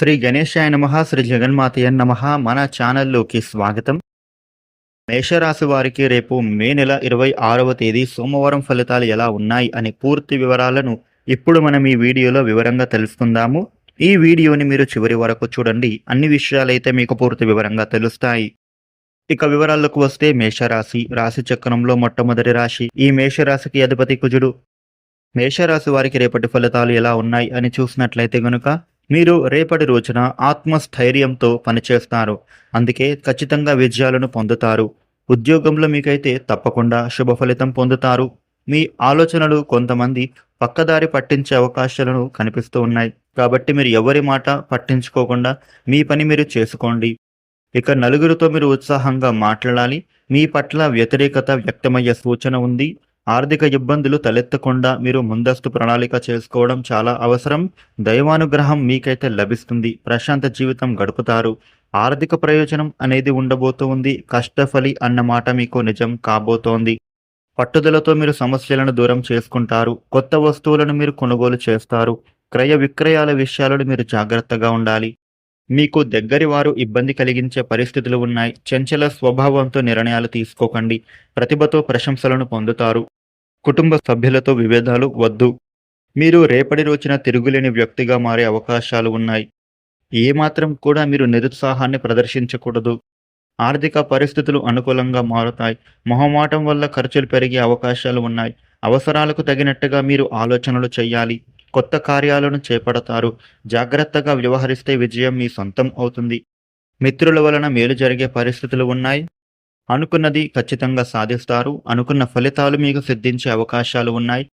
శ్రీ గణేశాయ నమ శ్రీ జగన్మాతయ నమ మన ఛానల్లోకి స్వాగతం. మేషరాశి వారికి రేపు మే నెల ఇరవై ఆరవ తేదీ సోమవారం ఫలితాలు ఎలా ఉన్నాయి అనే పూర్తి వివరాలను ఇప్పుడు మనం ఈ వీడియోలో వివరంగా తెలుసుకుందాము. ఈ వీడియోని మీరు చివరి వరకు చూడండి. అన్ని విషయాలైతే మీకు పూర్తి వివరంగా తెలుస్తాయి. ఇక వివరాలకు వస్తే మేషరాశి రాశి చక్రంలో మొట్టమొదటి రాశి ఈ మేషరాశికి అధిపతి కుజుడు. మేషరాశి వారికి రేపటి ఫలితాలు ఎలా ఉన్నాయి అని చూసినట్లయితే గనుక మీరు రేపటి రోజున ఆత్మస్థైర్యంతో పనిచేస్తారు. అందుకే ఖచ్చితంగా విజయాలను పొందుతారు. ఉద్యోగంలో మీకైతే తప్పకుండా శుభ ఫలితం పొందుతారు. మీ ఆలోచనలు కొంతమంది పక్కదారి పట్టించే అవకాశాలను కనిపిస్తూ ఉన్నాయి. కాబట్టి మీరు ఎవరి మాట పట్టించుకోకుండా మీ పని మీరు చేసుకోండి. ఇక నలుగురితో మీరు ఉత్సాహంగా మాట్లాడాలి. మీ పట్ల వ్యతిరేకత వ్యక్తమయ్యే సూచన ఉంది. ఆర్థిక ఇబ్బందులు తలెత్తకుండా మీరు ముందస్తు ప్రణాళిక చేసుకోవడం చాలా అవసరం. దైవానుగ్రహం మీకైతే లభిస్తుంది. ప్రశాంత జీవితం గడుపుతారు. ఆర్థిక ప్రయోజనం అనేది ఉండబోతోంది. కష్టఫలి అన్న మాట మీకు నిజం కాబోతోంది. పట్టుదలతో మీరు సమస్యలను దూరం చేసుకుంటారు. కొత్త వస్తువులను మీరు కొనుగోలు చేస్తారు. క్రయ విక్రయాల విషయాలను మీరు జాగ్రత్తగా ఉండాలి. మీకు దగ్గరి వారు ఇబ్బంది కలిగించే పరిస్థితులు ఉన్నాయి. చంచల స్వభావంతో నిర్ణయాలు తీసుకోకండి. ప్రతిభతో ప్రశంసలను పొందుతారు. కుటుంబ సభ్యులతో విభేదాలు వద్దు. మీరు రేపటి రోజున తిరుగులేని వ్యక్తిగా మారే అవకాశాలు ఉన్నాయి. ఏమాత్రం కూడా మీరు నిరుత్సాహాన్ని ప్రదర్శించకూడదు. ఆర్థిక పరిస్థితులు అనుకూలంగా మారుతాయి. మొహమాటం వల్ల ఖర్చులు పెరిగే అవకాశాలు ఉన్నాయి. అవసరాలకు తగినట్టుగా మీరు ఆలోచనలు చేయాలి. కొత్త కార్యాలను చేపడతారు. జాగ్రత్తగా వ్యవహరిస్తే విజయం మీ సొంతం అవుతుంది. మిత్రుల వలన మేలు జరిగే పరిస్థితులు ఉన్నాయి. అనుకున్నది ఖచ్చితంగా సాధిస్తారు. అనుకున్న ఫలితాలు మీకు సిద్ధించే అవకాశాలు ఉన్నాయి.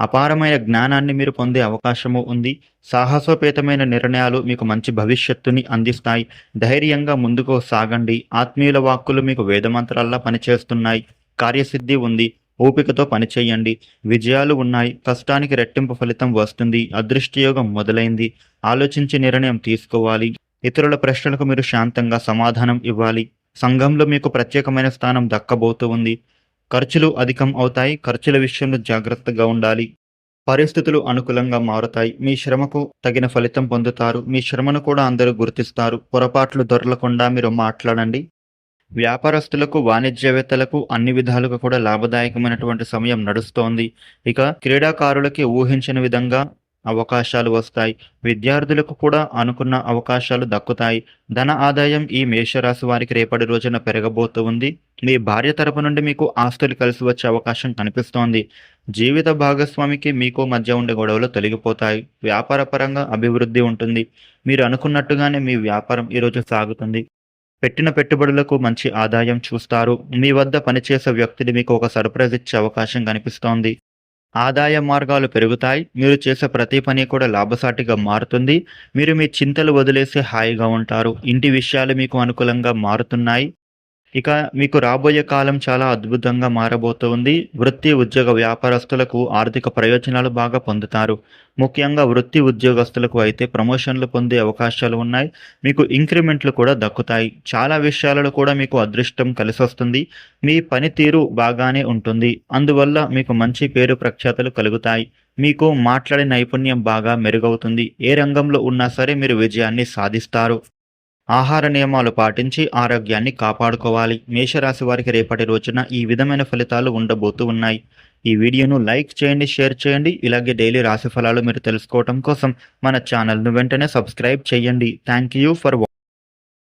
అపారమైన జ్ఞానాన్ని మీరు పొందే అవకాశము ఉంది. సాహసోపేతమైన నిర్ణయాలు మీకు మంచి భవిష్యత్తుని అందిస్తాయి. ధైర్యంగా ముందుకు సాగండి. ఆత్మీయుల వాక్కులు మీకు వేదమంత్రాల్లా పనిచేస్తున్నాయి. కార్యసిద్ధి ఉంది. ఓపికతో పనిచేయండి. విజయాలు ఉన్నాయి. కష్టానికి రెట్టింపు ఫలితం వస్తుంది. అదృష్టయోగం మొదలైంది. ఆలోచించి నిర్ణయం తీసుకోవాలి. ఇతరుల ప్రశ్నలకు మీరు శాంతంగా సమాధానం ఇవ్వాలి. సంఘంలో మీకు ప్రత్యేకమైన స్థానం దక్కబోతూ ఉంది ఖర్చులు అధికం అవుతాయి. ఖర్చుల విషయంలో జాగ్రత్తగా ఉండాలి. పరిస్థితులు అనుకూలంగా మారుతాయి. మీ శ్రమకు తగిన ఫలితం పొందుతారు. మీ శ్రమను కూడా అందరూ గుర్తిస్తారు. పొరపాట్లు దొరలకుండా మీరు మాట్లాడండి. వ్యాపారస్తులకు వాణిజ్యవేత్తలకు అన్ని విధాలుగా కూడా లాభదాయకమైనటువంటి సమయం నడుస్తోంది. ఇక క్రీడాకారులకి ఊహించిన విధంగా అవకాశాలు వస్తాయి. విద్యార్థులకు కూడా అనుకున్న అవకాశాలు దక్కుతాయి. ధన ఆదాయం ఈ మేషరాశి వారికి రేపటి రోజున పెరగబోతూ ఉంది. మీ భార్య తరపు నుండి మీకు ఆస్తులు కలిసి వచ్చే అవకాశం కనిపిస్తోంది. జీవిత భాగస్వామికి మీకు మధ్య ఉండే గొడవలు తొలగిపోతాయి. వ్యాపారపరంగా అభివృద్ధి ఉంటుంది. మీరు అనుకున్నట్టుగానే మీ వ్యాపారం ఈరోజు సాగుతుంది. పెట్టిన పెట్టుబడులకు మంచి ఆదాయం చూస్తారు. మీ వద్ద పనిచేసే వ్యక్తిని మీకు ఒక సర్ప్రైజ్ ఇచ్చే అవకాశం కనిపిస్తోంది. ఆదాయ మార్గాలు పెరుగుతాయి. మీరు చేసే ప్రతి పని కూడా లాభసాటిగా మారుతుంది. మీరు మీ చింతలు వదిలేసి హాయిగా ఉంటారు. ఇంటి విషయాలు మీకు అనుకూలంగా మారుతున్నాయి. ఇక మీకు రాబోయే కాలం చాలా అద్భుతంగా మారబోతోంది. వృత్తి ఉద్యోగ వ్యాపారస్తులకు ఆర్థిక ప్రయోజనాలు బాగా పొందుతారు. ముఖ్యంగా వృత్తి ఉద్యోగస్తులకు అయితే ప్రమోషన్లు పొందే అవకాశాలు ఉన్నాయి. మీకు ఇంక్రిమెంట్లు కూడా దక్కుతాయి. చాలా విషయాలలో కూడా మీకు అదృష్టం కలిసి వస్తుంది మీ పనితీరు బాగానే ఉంటుంది. అందువల్ల మీకు మంచి పేరు ప్రఖ్యాతలు కలుగుతాయి. మీకు మాట్లాడే నైపుణ్యం బాగా మెరుగవుతుంది. ఏ రంగంలో ఉన్నా సరే మీరు విజయాన్ని సాధిస్తారు. ఆహార నియమాలు పాటించి ఆరోగ్యాన్ని కాపాడుకోవాలి. మేషరాశి వారికి రేపటి రోజున ఈ విధమైన ఫలితాలు ఉండబోతూ ఉన్నాయి. ఈ వీడియోను లైక్ చేయండి షేర్ చేయండి. ఇలాగే డైలీ రాశి ఫలాలు మీరు తెలుసుకోవటం కోసం మన ఛానల్ను వెంటనే సబ్స్క్రైబ్ చేయండి. Thank you for